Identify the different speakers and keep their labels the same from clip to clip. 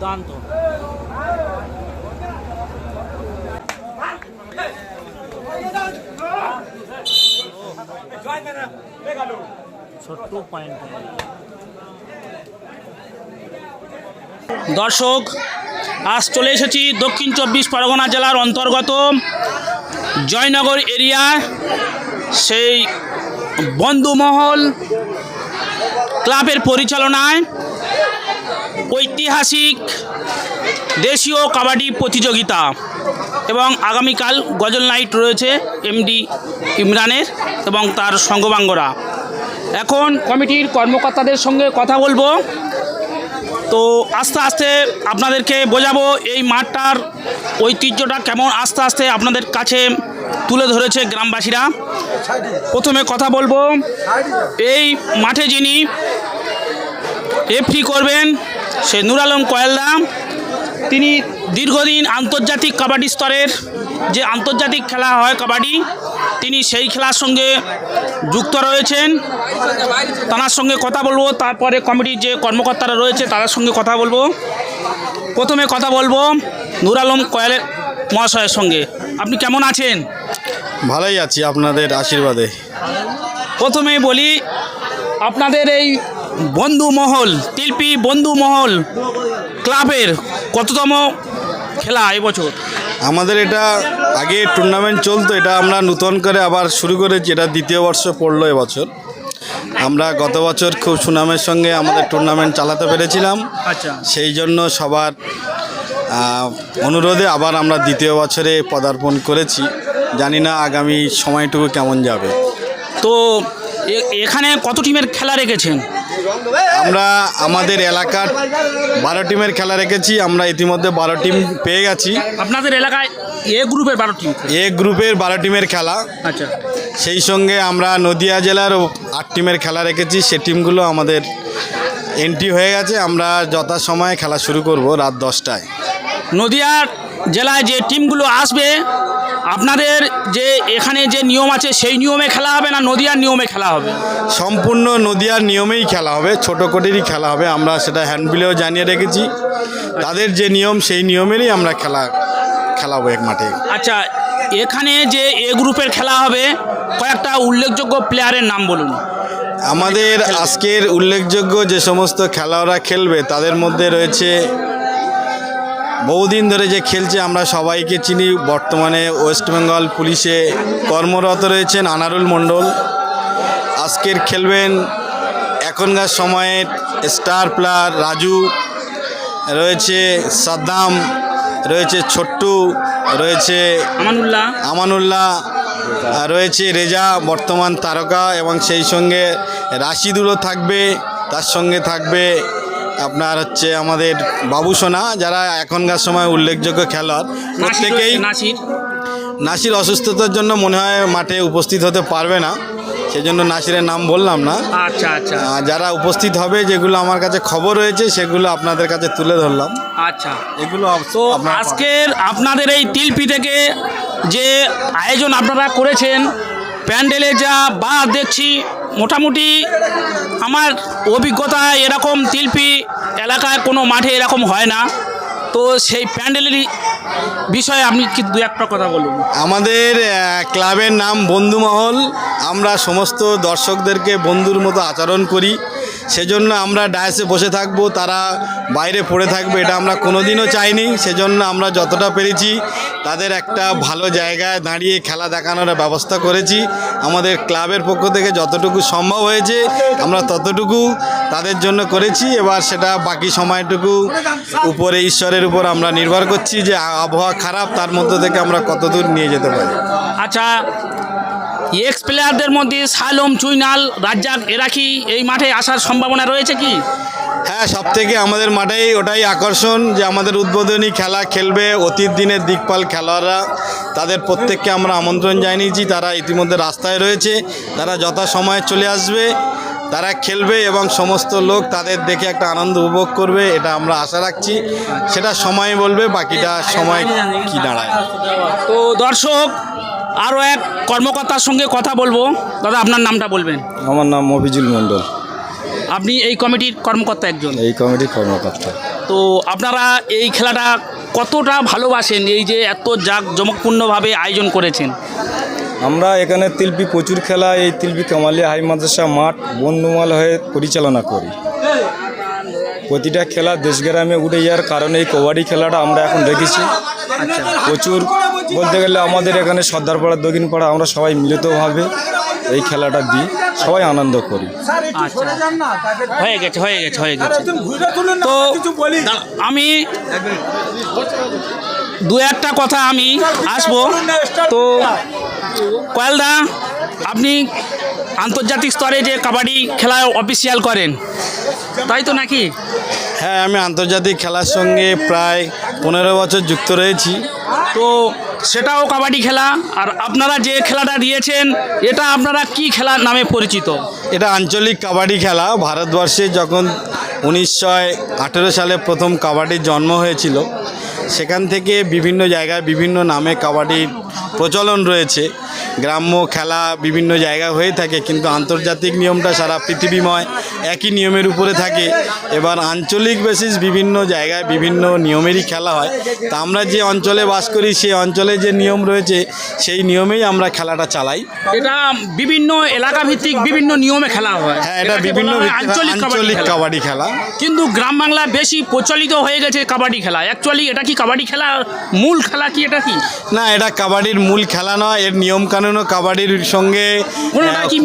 Speaker 1: দুর্দান্ত দর্শক, আজ চলে এসেছি দক্ষিণ চব্বিশ পরগনা জেলার অন্তর্গত জয়নগর এরিয়া। সেই বন্ধুমহল, ক্লাবের পরিচালনায় ঐতিহাসিক দেশীয় কাবাডি প্রতিযোগিতা এবং আগামীকাল গজল নাইট রয়েছে এমডি ইমরানের এবং তার সঙ্গবাঙ্গরা। এখন কমিটির কর্মকর্তাদের সঙ্গে কথা বলব। তো আস্তে আস্তে আপনাদেরকে বোঝাবো এই মাঠটার ঐতিহ্যটা কেমন আস্তে আস্তে আপনাদের কাছে তুলে ধরেছে গ্রামবাসীরা। প্রথমে কথা বলব, এই মাঠে যিনি এফটি করবেন সে নুর আলম কয়েলদা তিনি দীর্ঘদিন আন্তর্জাতিক কাবাডি স্তরের যে আন্তর্জাতিক খেলা হয় কাবাডি তিনি সেই খেলার সঙ্গে যুক্ত রয়েছেন। তার সঙ্গে কথা বলব তারপরে কমিটির যে কর্মকর্তারা রয়েছে তাদের সঙ্গে কথা বলব। প্রথমে কথা বলব নুর আলম কয়েল মহাশয়ের সঙ্গে। আপনি কেমন আছেন?
Speaker 2: ভালোই আছি আপনাদের আশীর্বাদে।
Speaker 1: প্রথমে বলি আপনাদের এই বন্ধু মহল তিলপি বন্ধু মহল ক্লাবের কততম খেলা এবছর
Speaker 2: আমাদের এটা আগে টুর্নামেন্ট চলতো এটা আমরা নূতন করে আবার শুরু করেছি এটা দ্বিতীয় বর্ষ পড়ল এবছর। আমরা গত বছর খুব সুনামের সঙ্গে আমাদের টুর্নামেন্ট চালাতে পেরেছিলাম।
Speaker 1: আচ্ছা।
Speaker 2: সেই জন্য সবার অনুরোধে আবার আমরা দ্বিতীয় বছরে পদার্পণ করেছি। জানি না আগামী সময়টুকু কেমন যাবে।
Speaker 1: তো এখানে কত টিমের খেলা রেখেছেন?
Speaker 2: আমরা আমাদের এলাকার বারো টিমের খেলা রেখেছি আমরা ইতিমধ্যে বারো টিম পেয়ে গেছি।
Speaker 1: আপনাদের এলাকায় এ গ্রুপের বারো টিম?
Speaker 2: এ গ্রুপের বারো টিমের খেলা।
Speaker 1: আচ্ছা।
Speaker 2: সেই সঙ্গে আমরা নদিয়া জেলারও আট টিমের খেলা রেখেছি সে টিমগুলো আমাদের এন্ট্রি হয়ে গেছে আমরা যথাসময়ে খেলা শুরু করব রাত দশটায়।
Speaker 1: নদিয়ার জেলায় যে টিমগুলো আসবে আপনাদের যে এখানে যে নিয়ম আছে সেই নিয়মে খেলা হবে না নদিয়ার নিয়মে খেলা হবে?
Speaker 2: সম্পূর্ণ নদিয়ার নিয়মেই খেলা হবে ছোটো কোটিরই খেলা হবে আমরা সেটা হ্যান্ডবিলেও জানিয়ে রেখেছি। তাদের যে নিয়ম সেই নিয়মেরই আমরা খেলা খেলাবো এক মাঠে।
Speaker 1: আচ্ছা এখানে যে এ গ্রুপের খেলা হবে কয়েকটা উল্লেখযোগ্য প্লেয়ারের নাম বলুন।
Speaker 2: আমাদের আজকের উল্লেখযোগ্য যে সমস্ত খেলোয়াড়রা খেলবে তাদের মধ্যে রয়েছে বহুদিন ধরে যে খেলছে আমরা সবাইকে চিনি। বর্তমানে ওয়েস্ট বেঙ্গল পুলিশে কর্মরত রয়েছেন আনারুল মণ্ডল। আজকের খেলবেন এখনকার সময়ের স্টার প্লেয়ার রাজু রয়েছে সাদ্দাম রয়েছে ছোট্টু রয়েছে
Speaker 1: আমানুল্লাহ।
Speaker 2: আমানুল্লাহ রয়েছে রেজা বর্তমান তারকা এবং সেই সঙ্গে রাশিদুলও থাকবে তার সঙ্গে থাকবে আপনার হচ্ছে আমাদের বাবু সোনা যারা এখনকার সময় উল্লেখযোগ্য খেলোয়াড় প্রত্যেকেই
Speaker 1: নাসির।
Speaker 2: নাসির অসুস্থতার জন্য মনে হয় মাঠে উপস্থিত হতে পারবে না সেই জন্য নাসিরের নাম বললাম না।
Speaker 1: আচ্ছা আচ্ছা।
Speaker 2: যারা উপস্থিত হবে যেগুলো আমার কাছে খবর রয়েছে সেগুলো আপনাদের কাছে তুলে ধরলাম।
Speaker 1: আচ্ছা।
Speaker 2: এগুলো
Speaker 1: তো আজকের আপনাদের এই তিলপি থেকে যে আয়োজন আপনারা করেছেন প্যান্ডেলে যা বা দেখছি মোটামুটি আমার অভিজ্ঞতা এরকম তিলপি এলাকায় কোনো মাঠে এরকম হয় না। তো সেই প্যান্ডেলের বিষয়ে আপনি কি দু একটা কথা বলুন?
Speaker 2: আমাদের ক্লাবের নাম বন্ধুমহল। আমরা সমস্ত দর্শকদেরকে বন্ধুর মতো আচরণ করি। সেজন্য আমরা ডায়াসে বসে থাকব, তারা বাইরে পড়ে থাকবে, এটা আমরা কোনোদিনও চাইনি। সেজন্য আমরা যতটা পেরেছি, তাদের একটা ভালো জায়গায় দাঁড়িয়ে খেলা দেখানোর ব্যবস্থা করেছি। আমাদের ক্লাবের পক্ষ থেকে যতটুকু সম্ভব হয়েছে, আমরা ততটুকু তাদের জন্য করেছি। এবার সেটা বাকি সময়টুকু উপরে, ঈশ্বরের উপর আমরা নির্ভর করছি যে আবহাওয়া খারাপ, তার মধ্যে থেকে আমরা কতদূর নিয়ে যেতে পারি।
Speaker 1: আচ্ছা এক্স প্লেয়ারদের মধ্যে সালম চুইনাল রাজ্জাক এরা কি এই মাঠে আসার সম্ভাবনা রয়েছে কি?
Speaker 2: হ্যাঁ সব থেকে আমাদের মাঠেই ওটাই আকর্ষণ যে আমাদের উদ্বোধনী খেলা খেলবে অতীত দিনের দিকপাল খেলোয়াড়রা। তাদের প্রত্যেককে আমরা আমন্ত্রণ জানিয়েছি তারা ইতিমধ্যে রাস্তায় রয়েছে তারা যথাসময়ে চলে আসবে তারা খেলবে এবং সমস্ত লোক তাদের দেখে একটা আনন্দ উপভোগ করবে এটা আমরা আশা রাখছি। সেটা সময় বলবে বাকিটা সময় কি দাঁড়ায়।
Speaker 1: তো দর্শক আরও এক কর্মকর্তার সঙ্গে কথা বলব। দাদা আপনার নামটা বলবেন?
Speaker 3: আমার নাম মফিজুল মণ্ডল।
Speaker 1: আপনি এই কমিটির কর্মকর্তা একজন?
Speaker 3: এই কমিটির কর্মকর্তা।
Speaker 1: তো আপনারা এই খেলাটা কতটা ভালোবাসেন? এই যে এত জাক জমকপূর্ণভাবে আয়োজন করেছেন।
Speaker 3: আমরা এখানে তিলপি প্রচুর খেলা এই তিলপি কামালি হাই মাদ্রাসা মাঠ বন্ধুমাল হয়ে পরিচালনা করি। প্রতিটা খেলা দেশগ্রামে উঠে যাওয়ার কারণে এই কবাডি খেলাটা আমরা এখন রেখেছি প্রচুর বলতে গেলে আমাদের এখানে সর্দারপাড়া দক্ষিণপাড়া আমরা সবাই মিলিতভাবে এই খেলাটা দিই। সবাই আনন্দ করি।
Speaker 1: আচ্ছা। হয়ে গেছে হয়ে গেছে হয়ে গেছে। তো আমি দু একটা কথা আমি আসব। তো কয়েলদা আপনি আন্তর্জাতিক স্তরে যে কাবাডি খেলা অফিসিয়াল করেন তাই তো নাকি?
Speaker 2: হ্যাঁ আমি আন্তর্জাতিক খেলার সঙ্গে প্রায় পনেরো বছর যুক্ত রয়েছি।
Speaker 1: তো সেটাও কাবাডি খেলা। আর আপনারা যে খেলাটা দিয়েছেন, এটা আপনারা কি খেলা নামে পরিচিত?
Speaker 2: এটা আঞ্চলিক কাবাডি খেলা। ভারতবর্ষে যখন উনিশশো আঠেরো সালে প্রথম কাবাডির জন্ম হয়েছিল সেখান থেকে বিভিন্ন জায়গায় বিভিন্ন নামে কাবাডির প্রচলন রয়েছে। গ্রাম্য খেলা বিভিন্ন জায়গায় হয়ে থাকে কিন্তু আন্তর্জাতিক নিয়মটা সারা পৃথিবীময় একই নিয়মের উপরে থাকে। এবার আঞ্চলিক বেসিস বিভিন্ন জায়গায় বিভিন্ন নিয়মেরই খেলা হয়। তা আমরা যে অঞ্চলে বাস করি সেই অঞ্চলে যে নিয়ম রয়েছে সেই নিয়মেই আমরা খেলাটা চালাই।
Speaker 1: এটা বিভিন্ন এলাকা ভিত্তিক বিভিন্ন নিয়মে খেলা হয়।
Speaker 2: হ্যাঁ এটা বিভিন্ন
Speaker 1: আঞ্চলিক কাবাডি খেলা। কিন্তু গ্রাম বাংলা বেশি প্রচলিত হয়ে গেছে কাবাডি খেলা। অ্যাকচুয়ালি এটা কি কাবাডি খেলা মূল খেলা কি এটা কি?
Speaker 2: না এটা কাবাডির মূল খেলা নয় এর নিয়ম কানুনও কাবাডির সঙ্গে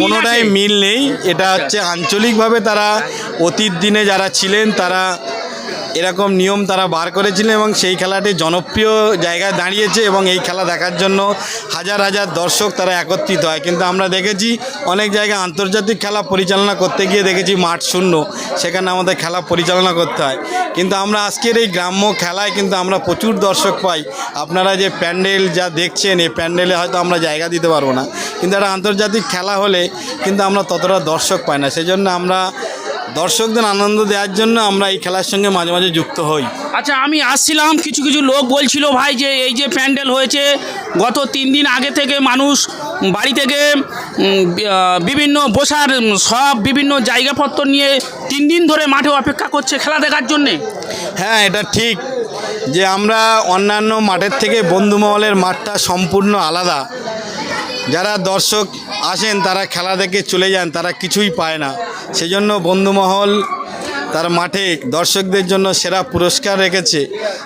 Speaker 1: কোনোটাই মিল
Speaker 2: নেই। এটা হচ্ছে আঞ্চলিকভাবে তারা অতীত দিনে যারা ছিলেন তারা এরকম নিয়ম তারা বার করেছিলেন এবং সেই খেলাটি জনপ্রিয় জায়গায় দাঁড়িয়েছে এবং এই খেলা দেখার জন্য হাজার হাজার দর্শক তারা একত্রিত হয়। কিন্তু আমরা দেখেছি অনেক জায়গায় আন্তর্জাতিক খেলা পরিচালনা করতে গিয়ে দেখেছি মাঠ শূন্য, সেখানে আমাদের খেলা পরিচালনা করতে হয়। কিন্তু আমরা আজকের এই গ্রাম্য খেলায় কিন্তু আমরা প্রচুর দর্শক পাই। আপনারা যে প্যান্ডেল যা দেখছেন, এই প্যান্ডেলে হয়তো আমরা জায়গা দিতে পারব না। কিন্তু একটা আন্তর্জাতিক খেলা হলে কিন্তু আমরা ততটা দর্শক পাই না। সেই জন্য আমরা দর্শকদের আনন্দ দেওয়ার জন্য আমরা এই খেলার সঙ্গে মাঝে মাঝে যুক্ত হই।
Speaker 1: আচ্ছা আমি আসছিলাম কিছু কিছু লোক বলছিল ভাই যে এই যে প্যান্ডেল হয়েছে গত তিন দিন আগে থেকে মানুষ বাড়ি থেকে বিভিন্ন বসার সব বিভিন্ন জায়গাপত্র নিয়ে তিন দিন ধরে মাঠে অপেক্ষা করছে খেলা দেখার জন্যে।
Speaker 2: হ্যাঁ এটা ঠিক যে আমরা অন্যান্য মাঠের থেকে বন্ধুমহলের মাঠটা সম্পূর্ণ আলাদা। যারা দর্শক আসেন, তারা খেলা দেখে চলে যান, তারা কিছুই পায় না। সেজন্য বন্ধুমহল তার মাঠে দর্শকদের জন্য সেরা পুরস্কার রেখেছে।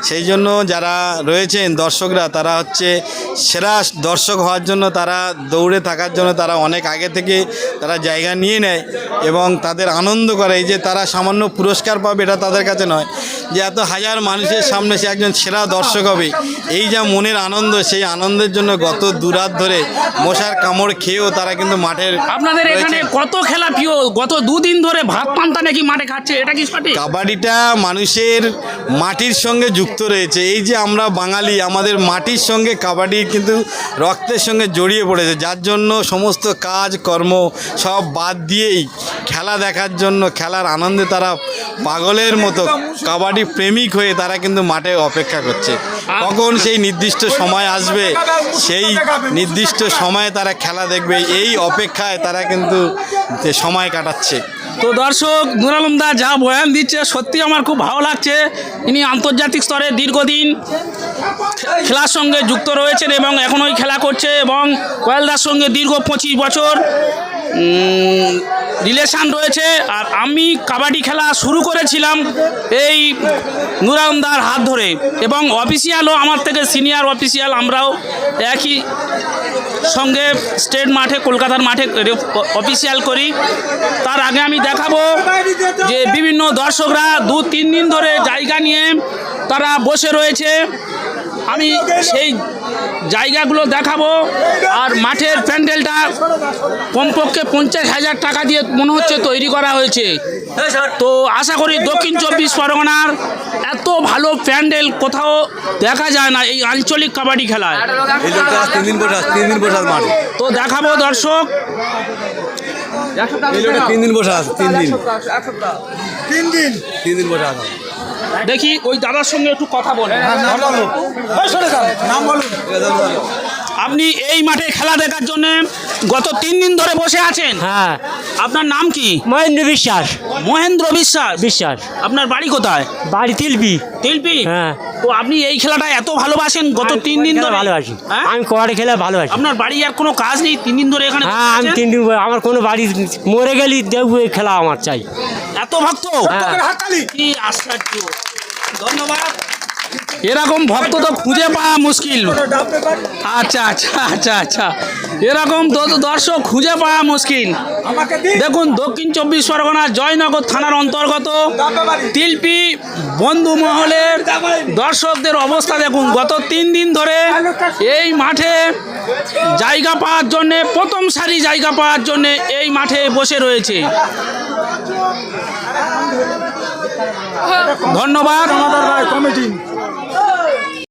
Speaker 2: সেই জন্য যারা রয়েছেন দর্শকরা, তারা হচ্ছে সেরা দর্শক হওয়ার জন্য তারা দৌড়ে থাকার জন্য তারা অনেক আগে থেকে তারা জায়গা নিয়ে নেয় এবং তাদের আনন্দ করে। এই যে তারা সামান্য পুরস্কার পাবে, এটা তাদের কাছে নয়। যে এত হাজার মানুষের সামনে সে একজন সেরা দর্শক হবে। এই যা মনের আনন্দ সেই আনন্দের জন্য গত দুরাত ধরে মশার কামড় খেয়েও তারা কিন্তু মাঠের
Speaker 1: আপনাদের এখানে কত খেলা প্রিয়? গত দুদিন ধরে ভাত পান্তা নাকি মাঠে খাচ্ছে এটা কি সঠিক?
Speaker 2: কাবাডিটা মানুষের মাটির সঙ্গে যুক্ত রয়েছে। এই যে আমরা বাঙালি আমাদের মাটির সঙ্গে কাবাডি কিন্তু রক্তের সঙ্গে জড়িয়ে পড়েছে। যার জন্য সমস্ত কাজ কর্ম সব বাদ দিয়েই খেলা দেখার জন্য, খেলার আনন্দে তারা পাগলের মতো কাবাডি প্রেমিক হয়ে তারা কিন্তু মাঠে অপেক্ষা করছে। কখন সেই নির্দিষ্ট সময় আসবে, সেই নির্দিষ্ট সময়ে তারা খেলা দেখবে, এই অপেক্ষায় তারা কিন্তু সময় কাটাচ্ছে।
Speaker 1: তো দর্শক, নুর দা যা বয়ান দিচ্ছে, সত্যি আমার খুব ভালো লাগছে। ইনি আন্তর্জাতিক স্তরে দীর্ঘদিন খেলার সঙ্গে যুক্ত রয়েছেন এবং এখনোই খেলা করছে এবং কয়েলদার সঙ্গে দীর্ঘ পঁচিশ বছর রিলেশান রয়েছে আর আমি কাবাডি খেলা শুরু করেছিলাম এই নুরামদার হাত ধরে এবং অফিসিয়ালও আমার থেকে সিনিয়র অফিসিয়াল আমরাও একই সঙ্গে স্টেট মাঠে, কলকাতার মাঠে অফিসিয়াল করি। তার আগে আমি দেখাবো যে বিভিন্ন দর্শকরা দু তিন দিন ধরে জায়গা নিয়ে তারা বসে রয়েছে। আমি সেই জায়গাগুলো দেখাবো আর মাঠের প্যান্ডেলটা কমপক্ষে পঞ্চাশ হাজার টাকা দিয়ে মনে হচ্ছে তৈরি করা হয়েছে। তো আশা করি দক্ষিণ চব্বিশ পরগনার এত ভালো প্যান্ডেল কোথাও দেখা যায় না এই আঞ্চলিক কাবাডি খেলায়। তো দেখাবো দর্শক।
Speaker 3: তিন দিন বসে আছে তিন দিন। তিন দিন তিন দিন বসে আছে।
Speaker 1: দেখি ওই দাদার সঙ্গে একটু কথা বলে। আপনি এই মাঠে খেলা দেখার জন্য গত তিন দিন ধরে বসে আছেন?
Speaker 4: হ্যাঁ।
Speaker 1: আপনার নাম কি?
Speaker 4: মহেন্দ্র বিশ্বাস।
Speaker 1: মহেন্দ্র বিশ্বাস?
Speaker 4: বিশ্বাস।
Speaker 1: আপনার বাড়ি কোথায়?
Speaker 4: বাড়ি তিলপি।
Speaker 1: তিলপি?
Speaker 4: হ্যাঁ।
Speaker 1: তো আপনি এই খেলাটা এত ভালোবাসেন গত তিন দিন ধরে?
Speaker 4: ভালোবাসি।
Speaker 1: হ্যাঁ?
Speaker 4: আমি কবাডি খেলে ভালোবাসি।
Speaker 1: আপনার বাড়ি আর কোনো কাজ নেই? তিন দিন ধরে এখানে
Speaker 4: হ্যাঁ আমি তিন দিন আমার কোনো বাড়ি মরে গেলি দেখব এই খেলা আমার চাই।
Speaker 1: এত ভক্ত?
Speaker 4: হ্যাঁ।
Speaker 1: কি আশ্চর্য। ধন্যবাদ। এরকম ভক্ত তো খুঁজে পাওয়া মুশকিল। আচ্ছা আচ্ছা আচ্ছা আচ্ছা। এরকম দর্শক খুঁজে পাওয়া মুশকিল। দেখুন দক্ষিণ চব্বিশ পরগনা জয়নগর থানার অন্তর্গত তিলপি বন্ধু মহলের দর্শকদের অবস্থা দেখুন। গত তিন দিন ধরে এই মাঠে জায়গা পাওয়ার জন্যে প্রথম সারি জায়গা পাওয়ার জন্যে এই মাঠে বসে রয়েছে। ধন্যবাদ।